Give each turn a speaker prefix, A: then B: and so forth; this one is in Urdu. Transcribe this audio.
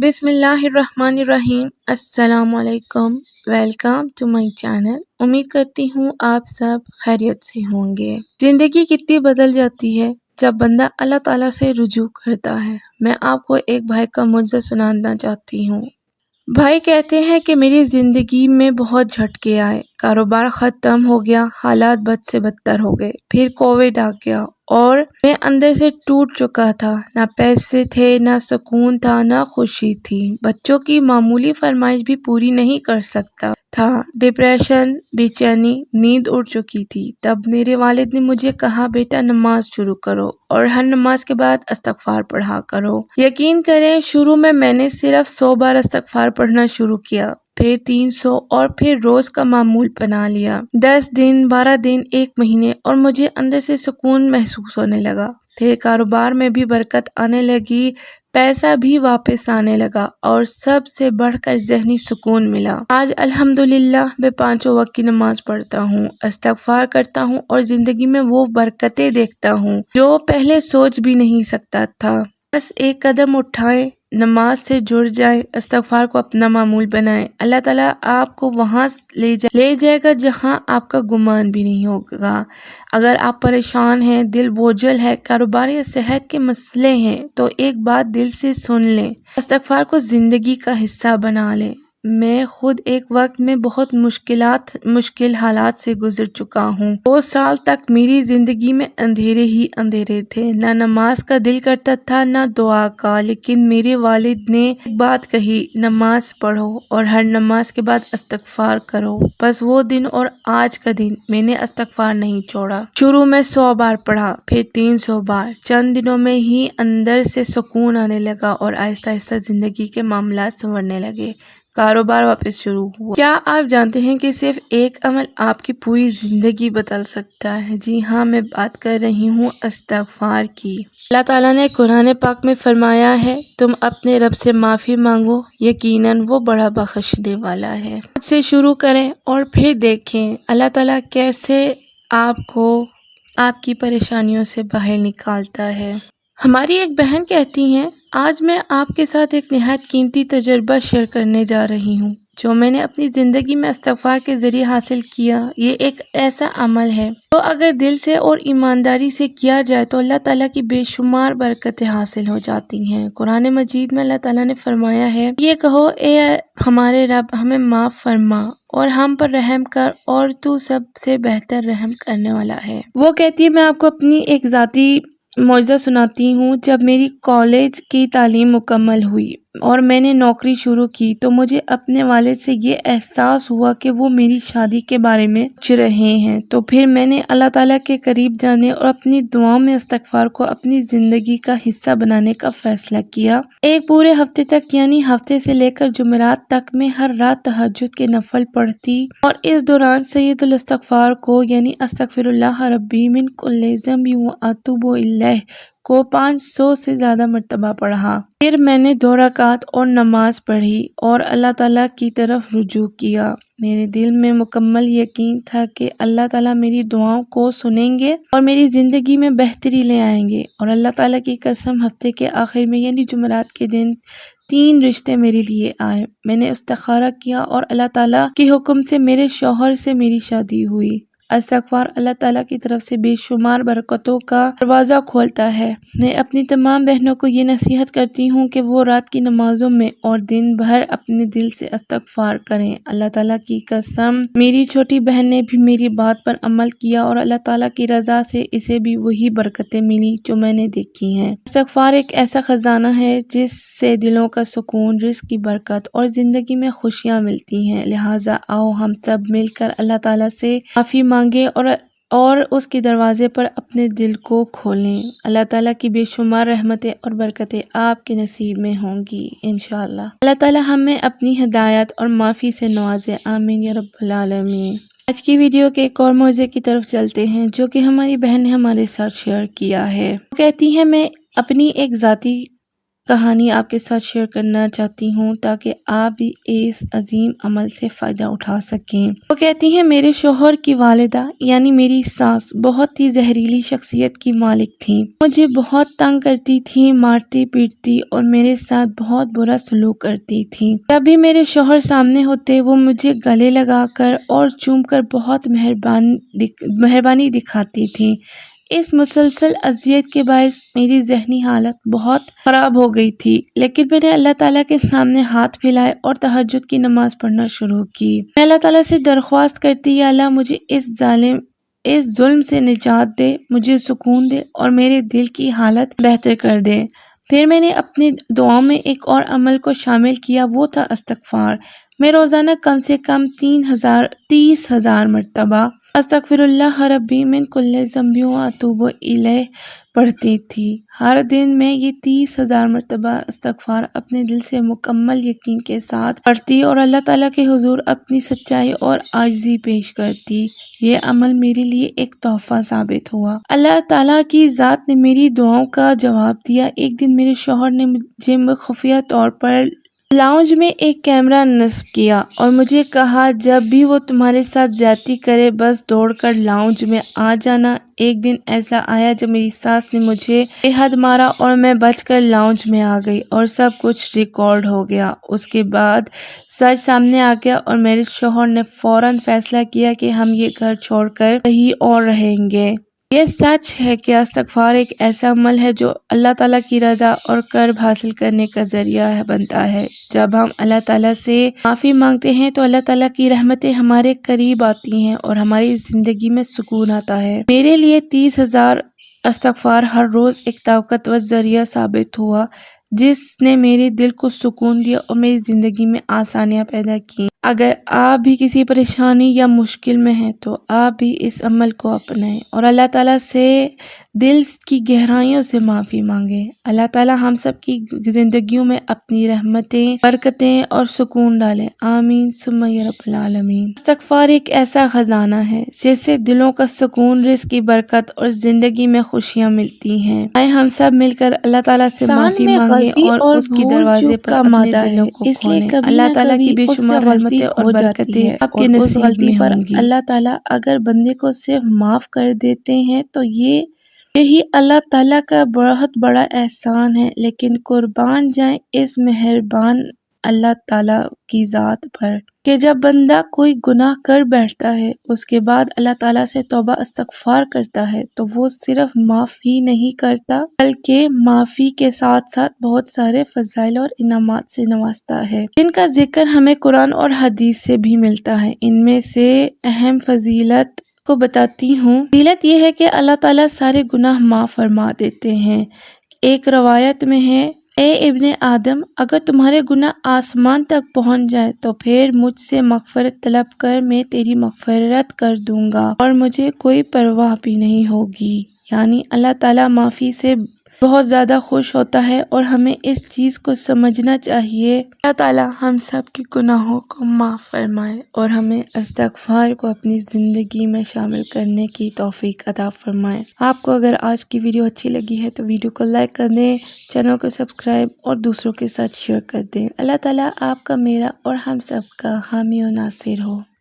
A: بسم اللہ الرحمن الرحیم۔ السلام علیکم۔ ویلکم ٹو مائی چینل امید کرتی ہوں آپ سب خیریت سے ہوں گے۔ زندگی کتنی بدل جاتی ہے جب بندہ اللہ تعالیٰ سے رجوع کرتا ہے۔ میں آپ کو ایک بھائی کا مجھے سنانا چاہتی ہوں۔ بھائی کہتے ہیں کہ میری زندگی میں بہت جھٹکے آئے۔ کاروبار ختم ہو گیا، حالات بد سے بدتر ہو گئے۔ پھر کووڈ آ گیا اور میں اندر سے ٹوٹ چکا تھا۔ نہ پیسے تھے، نہ سکون تھا، نہ خوشی تھی۔ بچوں کی معمولی فرمائش بھی پوری نہیں کر سکتا۔ تھا۔ ڈپریشن، بے چینی، نیند اڑ چکی تھی۔ تب میرے والد نے مجھے کہا، بیٹا، نماز شروع کرو اور ہر نماز کے بعد استغفار پڑھا کرو۔ یقین کریں، شروع میں میں نے صرف سو بار استغفار پڑھنا شروع کیا، پھر تین سو اور پھر روز کا معمول بنا لیا۔ دس دن، بارہ دن، ایک مہینے اور مجھے اندر سے سکون محسوس ہونے لگا۔ پھر کاروبار میں بھی برکت آنے لگی۔ پیسہ بھی واپس آنے لگا اور سب سے بڑھ کر ذہنی سکون ملا۔ آج الحمدللہ میں پانچوں وقت کی نماز پڑھتا ہوں، استغفار کرتا ہوں اور زندگی میں وہ برکتیں دیکھتا ہوں جو پہلے سوچ بھی نہیں سکتا تھا۔ بس ایک قدم اٹھائے نماز سے جڑ جائیں، استغفار کو اپنا معمول بنائیں۔ اللہ تعالیٰ آپ کو وہاں لے جائے لے جائے گا جہاں آپ کا گمان بھی نہیں ہوگا۔ اگر آپ پریشان ہیں، دل بوجھل ہے کاروبار یا صحت کے مسئلے ہیں، تو ایک بات دل سے سن لیں۔ استغفار کو زندگی کا حصہ بنا لیں۔ میں خود ایک وقت میں بہت مشکلات، مشکل حالات سے گزر چکا ہوں۔ دو سال تک میری زندگی میں اندھیرے ہی اندھیرے تھے۔ نہ نماز کا دل کرتا تھا، نہ دعا کا۔ لیکن میرے والد نے ایک بات کہی، نماز پڑھو اور ہر نماز کے بعد استغفار کرو۔ بس وہ دن اور آج کا دن میں نے استغفار نہیں چھوڑا۔ شروع میں سو بار پڑھا، پھر تین سو بار۔ چند دنوں میں ہی اندر سے سکون آنے لگا اور آہستہ آہستہ زندگی کے معاملات سنورنے لگے۔ کاروبار واپس شروع ہوا۔ کیا آپ جانتے ہیں کہ صرف ایک عمل آپ کی پوری زندگی بدل سکتا ہے؟ جی ہاں میں بات کر رہی ہوں استغفار کی۔ اللہ تعالیٰ نے قرآن پاک میں فرمایا ہے، تم اپنے رب سے معافی مانگو، یقیناً وہ بڑا بخشنے والا ہے۔ سے شروع کریں اور پھر دیکھیں اللہ تعالیٰ کیسے آپ کو آپ کی پریشانیوں سے باہر نکالتا ہے۔ ہماری ایک بہن کہتی ہیں آج میں آپ کے ساتھ ایک نہایت قیمتی تجربہ شیئر کرنے جا رہی ہوں، جو میں نے اپنی زندگی میں استغفار کے ذریعے حاصل کیا۔ یہ ایک ایسا عمل ہے تو اگر دل سے اور ایمانداری سے کیا جائے تو اللہ تعالیٰ کی بے شمار برکتیں حاصل ہو جاتی ہیں۔ قرآن مجید میں اللہ تعالیٰ نے فرمایا ہے، یہ کہو، اے ہمارے رب، ہمیں معاف فرما اور ہم پر رحم کر اور تو سب سے بہتر رحم کرنے والا ہے۔ وہ کہتی ہے، میں آپ کو اپنی ایک ذاتی معجزہ سناتی ہوں جب میری کالج کی تعلیم مکمل ہوئی۔ اور میں نے نوکری شروع کی تو مجھے اپنے والد سے یہ احساس ہوا کہ وہ میری شادی کے بارے میں پوچھ رہے ہیں۔ تو پھر میں نے اللہ تعالیٰ کے قریب جانے اور اپنی دعاؤں میں استغفار کو اپنی زندگی کا حصہ بنانے کا فیصلہ کیا۔ ایک پورے ہفتے تک یعنی ہفتے سے لے کر جمعرات تک، میں ہر رات تحجد کے نفل پڑھتی اور اس دوران سید الاستغفار کو یعنی استغفر اللہ ربی من کل و اتوب الیہ کو پانچ سو سے زیادہ مرتبہ پڑھا۔ پھر میں نے دو رکعت اور نماز پڑھی اور اللہ تعالیٰ کی طرف رجوع کیا۔ میرے دل میں مکمل یقین تھا کہ اللہ تعالیٰ میری دعاؤں کو سنیں گے اور میری زندگی میں بہتری لے آئیں گے اور اللہ تعالیٰ کی قسم ہفتے کے آخر میں یعنی جمعرات کے دن تین رشتے میرے لیے آئے۔ میں نے استخارہ کیا اور اللہ تعالیٰ کے حکم سے میرے شوہر سے میری شادی ہوئی۔ استغفار اللہ تعالیٰ کی طرف سے بے شمار برکتوں کا دروازہ کھولتا ہے۔ میں اپنی تمام بہنوں کو یہ نصیحت کرتی ہوں کہ وہ رات کی نمازوں میں اور دن بھر اپنے دل سے استغفار کریں۔ اللہ تعالیٰ کی قسم، میری چھوٹی بہن نے بھی میری بات پر عمل کیا اور اللہ تعالیٰ کی رضا سے اسے بھی وہی برکتیں ملی جو میں نے دیکھی ہیں۔ استغفار ایک ایسا خزانہ ہے جس سے دلوں کا سکون، رزق کی برکت اور زندگی میں خوشیاں ملتی ہیں۔ لہٰذا آؤ ہم سب مل کر اللہ تعالیٰ سے معافی مانگے اور اور اس کے دروازے پر اپنے دل کو کھولیں۔ اللہ تعالیٰ کی بے شمار رحمتیں اور برکتیں آپ کے نصیب میں ہوں گی، انشاءاللہ۔ اللہ تعالیٰ ہمیں اپنی ہدایت اور معافی سے نوازے۔ آمین یا رب العالمین۔ آج کی ویڈیو کے ایک اور موضوع کی طرف چلتے ہیں، جو کہ ہماری بہن نے ہمارے ساتھ شیئر کیا ہے۔ وہ کہتی ہیں، میں اپنی ایک ذاتی کہانی آپ کے ساتھ شیئر کرنا چاہتی ہوں تاکہ آپ بھی اس عظیم عمل سے فائدہ اٹھا سکیں۔ وہ کہتی ہیں، میرے شوہر کی والدہ یعنی میری ساس، بہت ہی زہریلی شخصیت کی مالک تھی مجھے بہت تنگ کرتی تھی، مارتی پیٹتی اور میرے ساتھ بہت برا سلوک کرتی تھی۔ جب بھی میرے شوہر سامنے ہوتے، وہ مجھے گلے لگا کر اور چوم کر بہت مہربان مہربانی دکھاتی تھی اس مسلسل اذیت کے باعث میری ذہنی حالت بہت خراب ہو گئی تھی، لیکن میں نے اللہ تعالیٰ کے سامنے ہاتھ پھیلائے اور تہجد کی نماز پڑھنا شروع کی۔ میں اللہ تعالیٰ سے درخواست کرتی، یا اللہ مجھے اس ظالم، اس ظلم سے نجات دے، مجھے سکون دے اور میرے دل کی حالت بہتر کر دے۔ پھر میں نے اپنی دعاؤں میں ایک اور عمل کو شامل کیا، وہ تھا استغفار۔ میں روزانہ کم سے کم تین ہزار، تیس ہزار مرتبہ استغفر اللہ ربی من کل ذنبیوں اطوب الیہ پڑھتی تھی۔ ہر دن میں یہ تیس ہزار مرتبہ استغفار اپنے دل سے مکمل یقین کے ساتھ پڑھتی اور اللہ تعالیٰ کے حضور اپنی سچائی اور عاجزی پیش کرتی۔ یہ عمل میرے لیے ایک تحفہ ثابت ہوا۔ اللہ تعالیٰ کی ذات نے میری دعاؤں کا جواب دیا۔ ایک دن میرے شوہر نے مجھے خفیہ طور پر لاؤنج میں ایک کیمرہ نصب کیا اور مجھے کہا، جب بھی وہ تمہارے ساتھ زیادتی کرے، بس دوڑ کر لاؤنج میں آ جانا۔ ایک دن ایسا آیا جب میری ساس نے مجھے بے حد مارا اور میں بچ کر لاؤنج میں آ گئی اور سب کچھ ریکارڈ ہو گیا۔ اس کے بعد سچ سامنے آ گیا اور میرے شوہر نے فوراً فیصلہ کیا کہ ہم یہ گھر چھوڑ کر کہیں اور رہیں گے۔ یہ سچ ہے کہ استغفار ایک ایسا عمل ہے جو اللہ تعالیٰ کی رضا اور کرب حاصل کرنے کا ذریعہ بنتا ہے۔ جب ہم اللہ تعالیٰ سے معافی مانگتے ہیں تو اللہ تعالیٰ کی رحمتیں ہمارے قریب آتی ہیں اور ہماری زندگی میں سکون آتا ہے۔ میرے لیے تیس ہزار استغفار ہر روز ایک طاقتور ذریعہ ثابت ہوا جس نے میرے دل کو سکون دیا اور میری زندگی میں آسانیاں پیدا کی۔ اگر آپ بھی کسی پریشانی یا مشکل میں ہیں تو آپ بھی اس عمل کو اپنائیں اور اللہ تعالیٰ سے دل کی گہرائیوں سے معافی مانگیں۔ اللہ تعالیٰ ہم سب کی زندگیوں میں اپنی رحمتیں برکتیں اور سکون ڈالیں۔ آمین۔ سمی رب العالمین۔ استغفار ایک ایسا خزانہ ہے جس سے دلوں کا سکون رزق کی برکت اور زندگی میں خوشیاں ملتی ہیں۔ آئے ہم سب مل کر اللہ تعالیٰ سے معافی مانگیں۔ اور اس کی دروازے پر اپنے دلوں کو کھولیں۔ اللہ تعالیٰ کی بے شمار رحمتیں اور برکتیں آپ کے نصیب پر اللہ تعالیٰ اگر بندے کو صرف معاف کر دیتے ہیں تو یہ یہی اللہ تعالیٰ کا بہت بڑا احسان ہے۔ لیکن قربان جائیں اس مہربان اللہ تعالیٰ کی ذات پر کہ جب بندہ کوئی گناہ کر بیٹھتا ہے، اس کے بعد اللہ تعالیٰ سے توبہ استغفار کرتا ہے، تو وہ صرف معاف ہی نہیں کرتا، بلکہ معافی کے ساتھ ساتھ بہت سارے فضائل اور انعامات سے نوازتا ہے۔ جن کا ذکر ہمیں قرآن اور حدیث سے بھی ملتا ہے۔ ان میں سے اہم فضیلت کو بتاتی ہوں۔ فضیلت یہ ہے کہ اللہ تعالیٰ سارے گناہ معاف فرما دیتے ہیں۔ ایک روایت میں ہے اے ابن آدم، اگر تمہارے گناہ آسمان تک پہنچ جائے تو پھر مجھ سے مغفرت طلب کر، میں تیری مغفرت کر دوں گا اور مجھے کوئی پرواہ بھی نہیں ہوگی۔ یعنی اللہ تعالیٰ معافی سے بہت زیادہ خوش ہوتا ہے اور ہمیں اس چیز کو سمجھنا چاہیے۔ اللہ تعالیٰ ہم سب کی گناہوں کو معاف فرمائے اور ہمیں استغفار کو اپنی زندگی میں شامل کرنے کی توفیق ادا فرمائے۔ آپ کو اگر آج کی ویڈیو اچھی لگی ہے تو ویڈیو کو لائک کر دیں، چینل کو سبسکرائب اور دوسروں کے ساتھ شیئر کر دیں۔ اللہ تعالیٰ آپ کا میرا اور ہم سب کا حامی و ناصر ہو۔